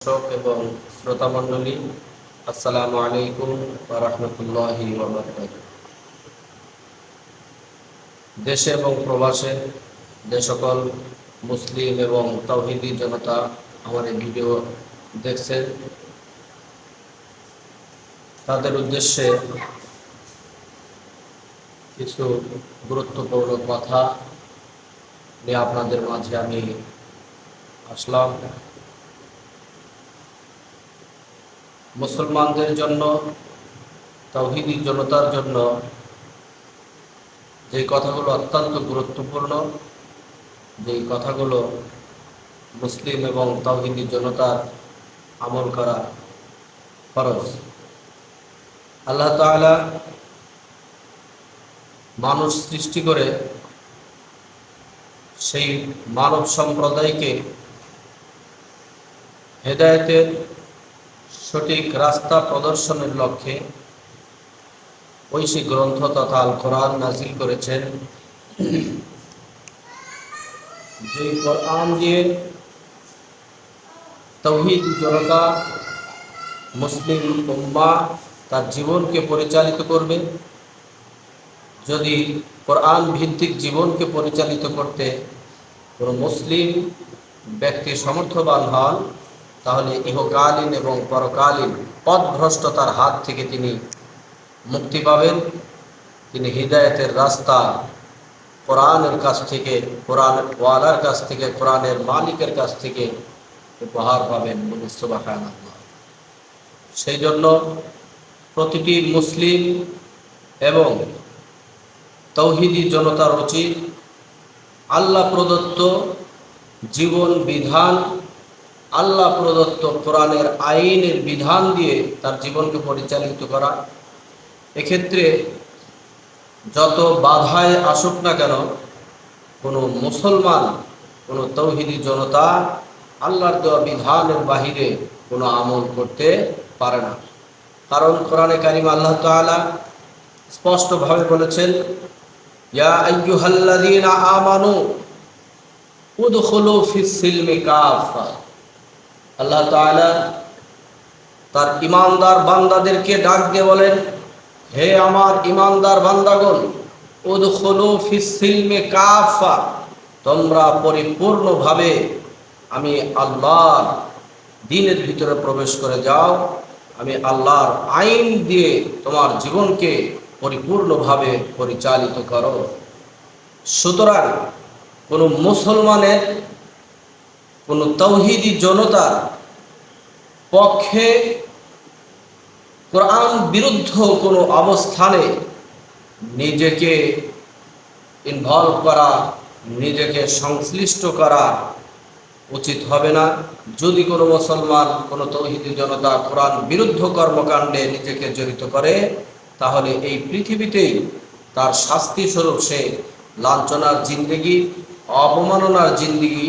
দর্শক এবং শ্রোতা মণ্ডলী আসসালামু আলাইকুম রহমতুল্লাহি দেশে এবং প্রবাসে যে সকল মুসলিম এবং তৌহিদি জনতা আমার এই ভিডিও দেখছেন, তাদের উদ্দেশ্যে কিছু গুরুত্বপূর্ণ কথা নিয়ে আপনাদের মাঝে আমি আসলাম। মুসলমানদের জন্য, তৌহিদি জনতার জন্য যে কথাগুলো অত্যন্ত গুরুত্বপূর্ণ যেই কথাগুলো মুসলিম এবং তৌহিদি জনতার আমল করা ফরজ। আল্লাহ তাআলা মানুষ সৃষ্টি করে সেই মানব সম্প্রদায়কে হেদায়েতের সঠিক রাস্তা প্রদর্শনের লক্ষ্যে ঐশী গ্রন্থ তথা আল কোরআন নাজিল করেছেন। যে কোরআন দিয়ে তৌহিদ জনতা, মুসলিম উম্মা তার জীবনকে পরিচালিত করবে। যদি কোরআন ভিত্তিক জীবনকে পরিচালিত করতে কোনো মুসলিম ব্যক্তি সমর্থবান হন তাহলে ইহকালীন এবং পরকালীন পথভ্রষ্টতার হাত থেকে তিনি মুক্তি পাবেন। তিনি হৃদায়তের রাস্তা কোরআনের কাছ থেকে, কোরআন ওয়ালার কাছ থেকে, কোরআনের মালিকের কাছ থেকে উপহার পাবেন সুবাহান সেই জন্য প্রতিটি মুসলিম এবং তৌহিদি জনতার উচিত আল্লাহ প্রদত্ত জীবন বিধান আল্লাহ প্রদত্ত কোরআনের আইনের বিধান দিয়ে তার জীবনকে পরিচালিত করা। এক্ষেত্রে যত বাধায় আসুক না কেন, কোনো মুসলমান, কোনো তৌহিদি জনতা আল্লাহর দেওয়া বিধানের বাহিরে কোনো আমল করতে পারে না। কারণ কোরআনে কারিম আল্লাহ তাআলা স্পষ্টভাবে বলেছেন, ইয়া আইয়ুহাল্লাযীনা আমানু উদখুলু ফিস কাফা আল্লাহ তাআলা তার ইমানদার বান্দাদেরকে ডাক দিয়ে বলেন, হে আমার ইমানদার বান্দাগণ, উদখুলু ফিস সিলমি কাফা, তোমরা পরিপূর্ণভাবে আমি আল্লাহর দিনের ভিতরে প্রবেশ করে যাও, আমি আল্লাহর আইন দিয়ে তোমার জীবনকে পরিপূর্ণভাবে পরিচালিত করো। সুতরাং কোনো মুসলমানের কোনো তৌহিদি জনতার পক্ষে কোরআন বিরুদ্ধ কোনো অবস্থানে নিজেকে ইনভলভ করা, নিজেকে সংশ্লিষ্ট করা উচিত হবে না। যদি কোনো মুসলমান, কোনো তৌহিদি জনতা কোরআন বিরুদ্ধ কর্মকাণ্ডে নিজেকে জড়িত করে, তাহলে এই পৃথিবীতেই তার শাস্তি স্বরূপ সে লাঞ্ছনার জিন্দিগি, অবমাননার জিন্দিগি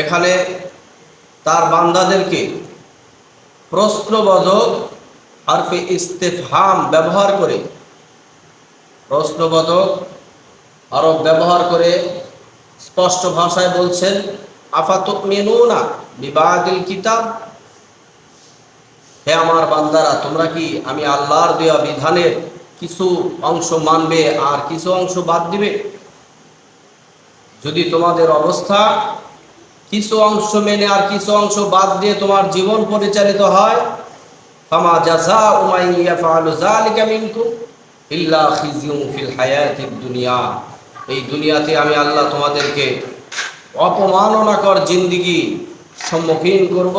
এখানে তার বান্দাদেরকে প্রশ্নবোধক হারফে ইস্তেফহাম ব্যবহার করে, প্রশ্নবোধক আরও ব্যবহার করে স্পষ্ট ভাষায় বলছেন আফাতুক মেনুনা বিবাদিল কিতাব। হে আমার বান্দারা, তোমরা কি আমি আল্লাহর দেওয়া বিধানের কিছু অংশ মানবে আর কিছু অংশ বাদ দিবে? যদি তোমাদের অবস্থা কিছু অংশ মেনে আর কিছু অংশ বাদ দিয়ে তোমার জীবন পরিচালিত হয়। দুনিয়া। এই দুনিয়াতে আমি আল্লাহ তোমাদেরকে অপমাননাকর জিন্দিগি সম্মুখীন করব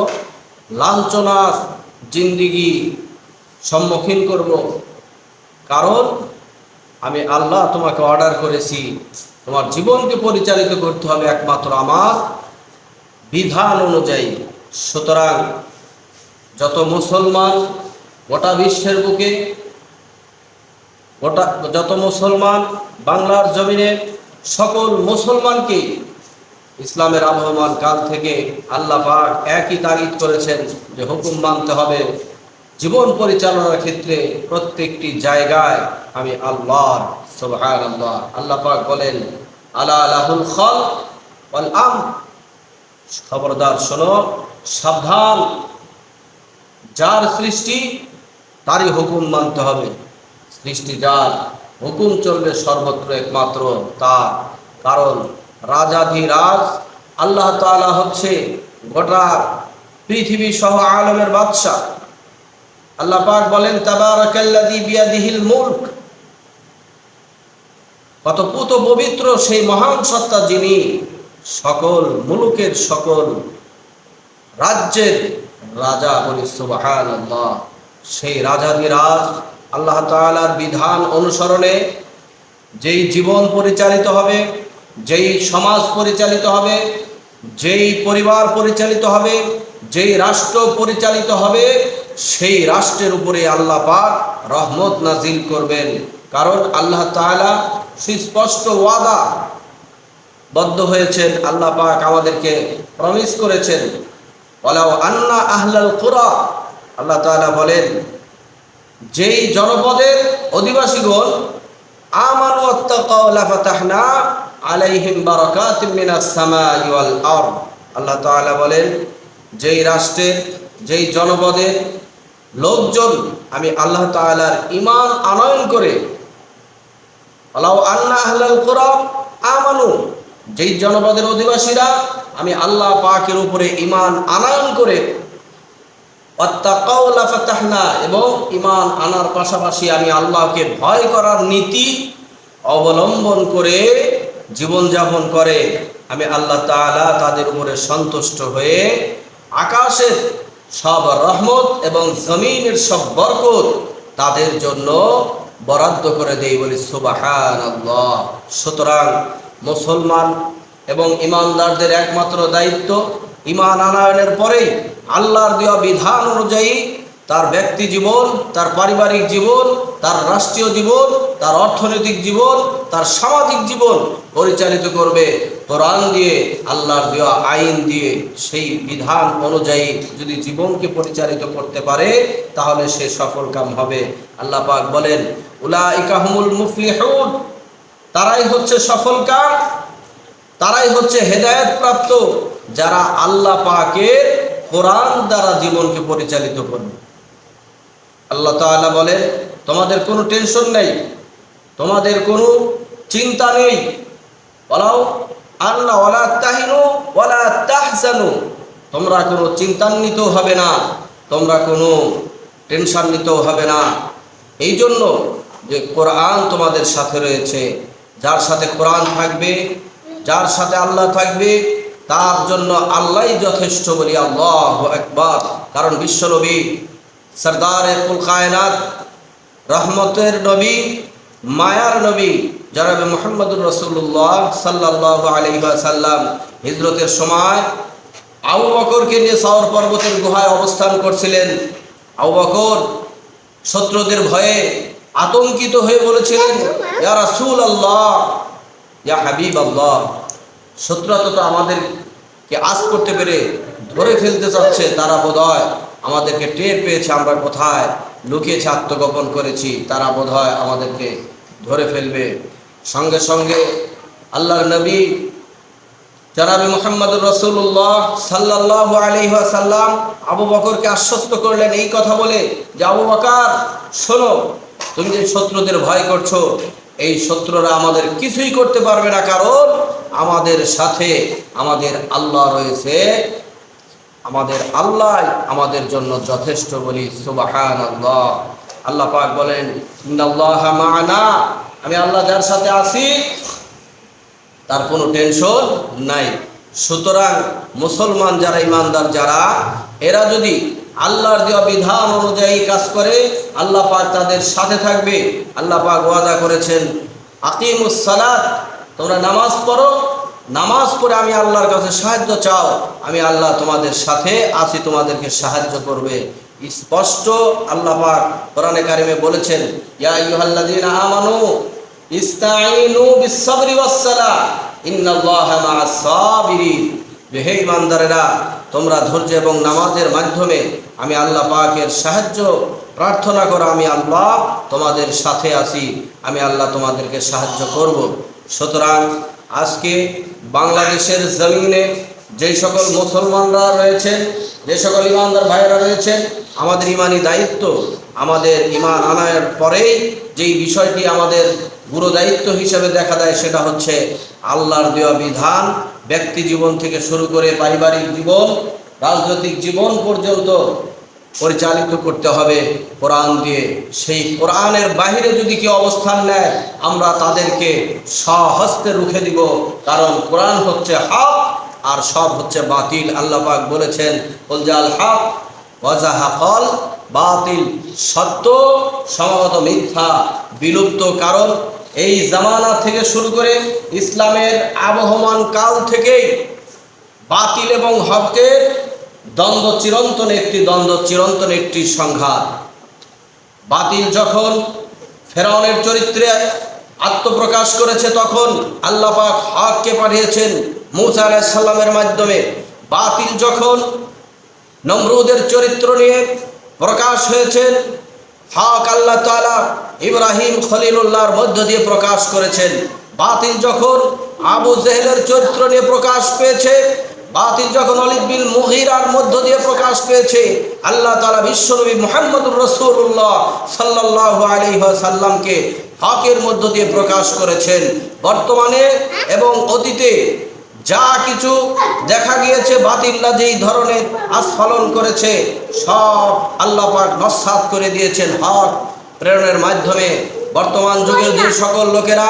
লাঞ্ছনার জিন্দিগি সম্মুখীন করব। কারণ আমি আল্লাহ তোমাকে অর্ডার করেছি, তোমার জীবনকে পরিচালিত করতে হবে একমাত্র আমার। বিধান অনুযায়ী, সুতরাং যত মুসলমান গোটা বিশ্বের বুকে, গোটা, যত মুসলমান বাংলার জমিনে, সকল মুসলমানকে ইসলামের আবহমান কাল থেকে আল্লাহ পাক একই তাগিদ করেছেন যে হুকুম মানতে হবে। জীবন পরিচালনার ক্ষেত্রে প্রত্যেকটি জায়গায় আমি আল্লাহর সুবহান আল্লাহ আল্লাহ পাক বলেন, আলা আলাহুল খল আম খবরদার, শোনো, সাবধান। যার সৃষ্টি, তারই হুকুম মানতে হবে। সৃষ্টি যার, হুকুম চলবে সর্বত্র একমাত্র তার। কারণ রাজাধিরাজ, আল্লাহ তালা হচ্ছে গোটা পৃথিবী সহ আলমের বাদশাহ। আল্লাহ পাক বলেন, তাবারাকাল্লাযী কত পুত পবিত্র সেই মহান সত্তা যিনি সকল মুলুকের সকল রাজ্যের রাজা বলি সুবাহান আল্লাহ সেই রাজাদিরাজ আল্লাহ তাআলার বিধান অনুসরণে যেই জীবন পরিচালিত হবে, যেই সমাজ পরিচালিত হবে, যেই পরিবার পরিচালিত হবে, যেই রাষ্ট্র পরিচালিত হবে, সেই রাষ্ট্রের উপরে আল্লাহ পাক রহমত নাজিল করবেন। কারণ আল্লাহ তাআলা সুস্পষ্ট ওয়াদা বদ্ধ হয়েছেন, আল্লাহ পাক আমাদেরকে প্রমিস করেছেন। ওয়ালাউ আন্না আহলাল কুরা, আল্লাহ তাআলা বলেন, যেই জনপদের অধিবাসীগণ, আমানু লাফাতাহনা আলাইহিম বারাকাতিম মিনাস সামাই ওয়াল আরদ। আল্লাহ তাআলা বলেন, যেই রাষ্ট্রের, যেই জনপদের লোকজন, আমি আল্লাহ তাআলার ঈমান আনয়ন করে আল্লাহ আন্না আহলাল কুরা আমানু যেই জনপদের অধিবাসীরা আমি আল্লাহ পাকের উপরে ইমান আনয়ন করে এবং ইমান আনার পাশাপাশি আমি আল্লাহকে ভয় করার নীতি অবলম্বন করে জীবনযাপন করে, আমি আল্লাহ তাআলা তাদের উপরে সন্তুষ্ট হয়ে আকাশের সব রহমত এবং জমিনের সব বরকত তাদের জন্য বরাদ্দ করে দেই বলি সুবাহান সুতরাং মুসলমান এবং ইমানদারদের একমাত্র দায়িত্ব ইমান আনায়নের পরেই আল্লাহর দেওয়া বিধান অনুযায়ী তার ব্যক্তি জীবন, তার পারিবারিক জীবন, তার রাষ্ট্রীয় জীবন, তার অর্থনৈতিক জীবন, তার সামাজিক জীবন পরিচালিত করবে। কোরআন দিয়ে, আল্লাহর দেওয়া আইন দিয়ে সেই বিধান অনুযায়ী যদি জীবনকে পরিচালিত করতে পারে, তাহলে সে সফল কাম হবে। আল্লাহ পাক বলেন উলা ইকাহমুল মুফলিহুন। তারাই হচ্ছে সফল কাম তারাই হচ্ছে হেদায়েত প্রাপ্ত যারা আল্লাহ পাকের কোরআন দ্বারা জীবনকে পরিচালিত করবে। আল্লাহ তাআলা বলেন, তোমাদের কোনো টেনশন নেই, তোমাদের কোনো চিন্তা নেই। বলাও আল্লাহ ওয়ালা তাহিনু ওয়ালা তাহজানু। তোমরা কোনো চিন্তান্বিত হবে না, তোমরা কোনো টেনশান্বিত হবে না। এই জন্য যে কোরআন তোমাদের সাথে রয়েছে যার সাথে কোরআন থাকবে, যার সাথে আল্লাহ থাকবে, তার জন্য আল্লাহই যথেষ্ট বলি, আল্লাহ একবার কারণ বিশ্বনবী সরদার কুল কায়নাত, রহমতের নবী, মায়ার নবী, জনাবে মোহাম্মদুর রসুল্লাহ সাল্লাহ আলহি সাল্লাম হিজরতের সময় আবু বকরকে নিয়ে সাওর পর্বতের গুহায় অবস্থান করছিলেন। আবু বকর শত্রুদের ভয়ে আতঙ্কিত হয়ে বলেছিলেন ইয়া রাসূল আল্লাহ ইয়া হাবিব আল্লাহ শত্রুরা তো আমাদেরকে আজ করতে পেরে ধরে ফেলতে চাচ্ছে তারা বোধহয় আমাদেরকে টের পেয়েছে আমরা কোথায় লুকিয়েছে আত্মগোপন করেছি তারা বোধহয় আমাদেরকে ধরে ফেলবে। সঙ্গে সঙ্গে আল্লাহর নবী জনাবি মোহাম্মদ রসুল্লাহ সাল্লাহ আলহি সাল্লাম আবু বকরকে আশ্বস্ত করলেন এই কথা বলে যে আবু বকার শোনো তুমি যে শত্রুদের ভয় করছ, এই শত্রুরা আমাদের কিছুই করতে পারবে না, কারণ আমাদের সাথে আমাদের আল্লাহ রয়েছে। আমাদের আল্লাহ আমাদের জন্য যথেষ্ট বলি সুবাহান আল্লাহ আল্লাহ পাক বলেন মা'ানা। আমি আল্লাহ যার সাথে আছি, তার কোনো টেনশন নাই। সুতরাং মুসলমান যারা, ইমানদার যারা, এরা যদি আল্লাহর দেওয়া বিধান অনুযায়ী কাজ করে, আল্লাহ পাক তাদের সাথে থাকবে। আল্লাহ পাক ওয়াদা করেছেন, আকিমুস সালাত, তোমরা নামাজ পড়ো, নামাজ পড়ে আমি আল্লাহর কাছে সাহায্য চাও, আমি আল্লাহ তোমাদের সাথে আছি, তোমাদেরকে সাহায্য করবে। স্পষ্ট আল্লাহ পাক কোরআনে কারিমে বলেছেন, ইয়া আইয়ুহাল্লাযীনা আমানু, ইস্তাঈনু বিস-সাবরি ওয়াস-সালাহ ইন্নাল্লাহা মা'আস সাবিরিন যে হে ইমানদারেরা, তোমরা ধৈর্য এবং নামাজের মাধ্যমে আমি আল্লাহ পাকের সাহায্য প্রার্থনা করো, আমি আল্লাহ তোমাদের সাথে আছি, আমি আল্লাহ তোমাদেরকে সাহায্য করব। সুতরাং আজকে বাংলাদেশের জমিনে যেই সকল মুসলমানরা রয়েছেন যে সকল ইমানদার ভাইয়েরা রয়েছেন আমাদের ইমানি দায়িত্ব, আমাদের ইমান আনায়ের পরেই যেই বিষয়টি আমাদের গুরু দায়িত্ব হিসেবে দেখা দেয়, সেটা হচ্ছে আল্লাহর দেওয়া বিধান ব্যক্তি জীবন থেকে শুরু করে পারিবারিক জীবন, রাজনৈতিক জীবন পর্যন্ত পরিচালিত করতে হবে কোরআন দিয়ে। সেই কোরআনের বাহিরে যদি কেউ অবস্থান নেয়, আমরা তাদেরকে সহস্তে রুখে দিব। কারণ কোরআন হচ্ছে হক আর সব হচ্ছে বাতিল। আল্লাহ পাক বলেছেন উলজাল হক ওয়াজাহাফল বাতিল সত্য, সমাগত মিথ্যা, বিলুপ্ত কারণ এই জামানা থেকে শুরু করে ইসলামের আবহমান কাল থেকেই বাতিল এবং হকের দ্বন্দ্ব চিরন্তন একটি দ্বন্দ্ব চিরন্তন একটি সংঘাত। বাতিল যখন ফেরাউনের চরিত্রে আত্মপ্রকাশ করেছে তখন আল্লাহ পাক হককে পাঠিয়েছেন মুসা আলাইহিস সালামের মাধ্যমে। বাতিল যখন নমরুদের চরিত্র নিয়ে প্রকাশ হয়েছেন হক আল্লাহ তাআলা ইব্রাহিম খলিলুল্লাহর মধ্য দিয়ে প্রকাশ করেছেন। বাতিল যখন আবু জেহেলের চরিত্র নিয়ে প্রকাশ পেয়েছে, বাতিল যখন অলিদ বিল মুহিরার মধ্য দিয়ে প্রকাশ পেয়েছে, আল্লাহ তাআলা বিশ্বনবী মুহাম্মদুর রাসূলুল্লাহ সাল্লাল্লাহু আলাইহি সাল্লামকে হকের মধ্য দিয়ে প্রকাশ করেছেন। বর্তমানে এবং অতীতে যা কিছু দেখা গিয়েছে বাতিল্লা যেই ধরনের আস্ফালন করেছে সব আল্লাহ পাক নস্বাত করে দিয়েছেন হক প্রেরণের মাধ্যমে। বর্তমান যুগের যে সকল লোকেরা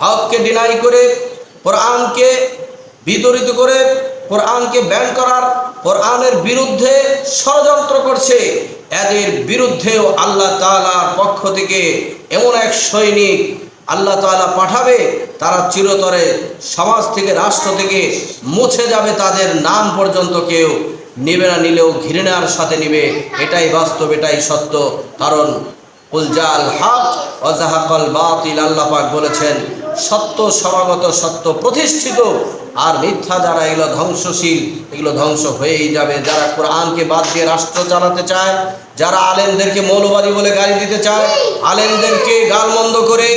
হককে ডিনাই করে কোরআনকে বিতরিত করে কোরআনকে ব্যান করার কোরআনের বিরুদ্ধে ষড়যন্ত্র করছে এদের বিরুদ্ধেও আল্লাহ তাআলার পক্ষ থেকে এমন এক সৈনিক আল্লাহ তাআলা পাঠাবে, তারা চিরতরে সমাজ থেকে, রাষ্ট্র থেকে মুছে যাবে, তাদের নাম পর্যন্ত কেউ নেবে না, নিলেও ঘৃণার সাথে নিবে। এটাই বাস্তব, এটাই সত্য। কারণ উলজাল হক অজাহাকল বাতিল, আল্লাহ পাক বলেছেন, সত্য সমাগত, সত্য প্রতিষ্ঠিত, আর মিথ্যা যারা, এগুলো ধ্বংসশীল, এগুলো ধ্বংস হয়েই যাবে। যারা কোরআনকে বাদ দিয়ে রাষ্ট্র চালাতে চায়, যারা আলেমদেরকে মৌলবাদী বলে গালি দিতে চায়, আলেমদেরকে গালমন্দ করে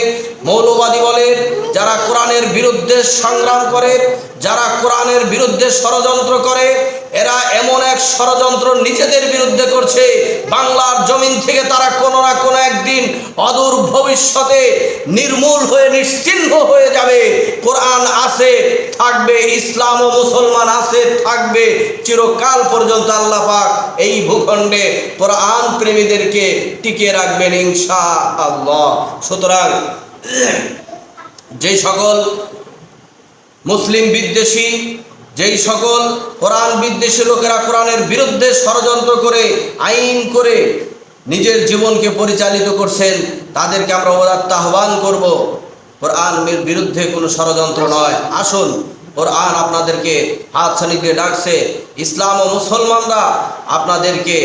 মৌলবাদী বলেন, যারা কোরআনের বিরুদ্ধে সংগ্রাম করে, যারা কোরআনের বিরুদ্ধে ষড়যন্ত্র করে, এরা এমন এক ষড়যন্ত্র নিজেদের বিরুদ্ধে করছে, বাংলার জমিন থেকে তারা কোনো না কোনো একদিন অদূর ভবিষ্যতে নির্মূল হয়ে, নিশ্চিহ্ন হয়ে যাবে। কোরআন আছে, থাকবে, ইসলাম ও মুসলমান আছে, থাকবে, চিরকাল পর্যন্ত আল্লাহ পাক এই ভূখণ্ডে কোরআন প্রেমীদেরকে টিকিয়ে রাখবেন ইনশা আল্লাহ সুতরাং যে সকল মুসলিম বিদ্বেষী, যেই সকল কোরআন বিদ্বেষী লোকেরা কোরআনের বিরুদ্ধে ষড়যন্ত্র করে, আইন করে নিজের জীবনকে পরিচালিত করছেন, তাদেরকে আমরা ওদাত্ত আহ্বান করব কোরআনের বিরুদ্ধে কোনো ষড়যন্ত্র নয়। আসুন, কোরআন আপনাদেরকে হাত ছানিতে ডাকছে। ইসলাম ও মুসলমানরা আপনাদেরকে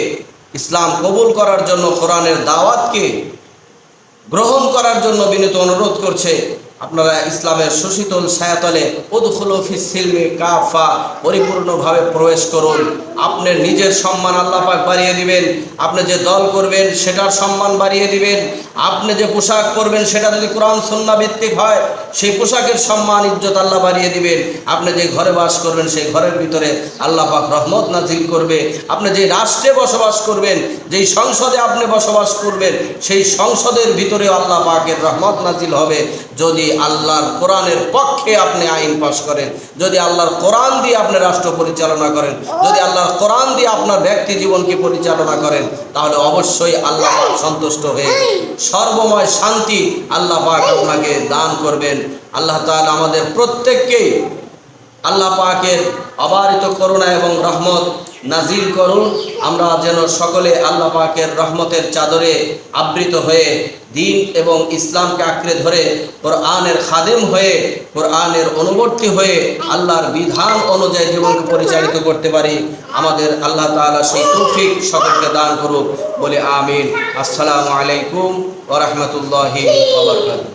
ইসলাম কবুল করার জন্য কোরআনের দাওয়াতকে গ্রহণ করার জন্য বিনীত অনুরোধ করছে। আপনারা ইসলামের সুশীতল ছায়াতলে উদখুলফি সিলমে কাফা, পরিপূর্ণভাবে প্রবেশ করুন। আপনার নিজের সম্মান আল্লাহ পাক বাড়িয়ে দিবেন। আপনি যে দল করবেন, সেটার সম্মান বাড়িয়ে দিবেন। আপনি যে পোশাক করবেন সেটা যদি কোরআন সন্না ভিত্তিক হয়, সেই পোশাকের সম্মান, ইজ্জত আল্লাহ বাড়িয়ে দিবেন। আপনি যে ঘরে বাস করবেন, সেই ঘরের ভিতরে আল্লাহ পাক রহমত নাজিল করবে। আপনি যে রাষ্ট্রে বসবাস করবেন, যেই সংসদে আপনি বসবাস করবেন, সেই সংসদের ভিতরে আল্লাহ পাকের রহমত নাজিল হবে। যদি আল্লাহর কোরআনের পক্ষে আপনি আইন পাশ করেন, যদি আল্লাহর কোরআন দিয়ে আপনি রাষ্ট্র পরিচালনা করেন, যদি আল্লাহর কোরআন দিয়ে আপনার ব্যক্তি জীবনকে পরিচালনা করেন, তাহলে অবশ্যই আল্লাহ সন্তুষ্ট হয়ে সর্বময় শান্তি আল্লাহ আপনাকে দান করবেন। আল্লাহ তাহলে আমাদের প্রত্যেককেই আল্লাহ পাকের অবারিত করুণা এবং রহমত নাজিল করুন। আমরা যেন সকলে আল্লাহ পাকের রহমতের চাদরে আবৃত হয়ে দিন এবং ইসলামকে আঁকড়ে ধরে কোরআনের খাদেম হয়ে, কোরআনের অনুবর্তী হয়ে আল্লাহর বিধান অনুযায়ী জীবনকে পরিচালিত করতে পারি। আমাদের আল্লাহ তাআলা সেই তৌফিক সকলকে দান করুক। বলে আমিন। আসসালামু আলাইকুম ওয়া রাহমাতুল্লাহি ওয়া বারাকাতুহু।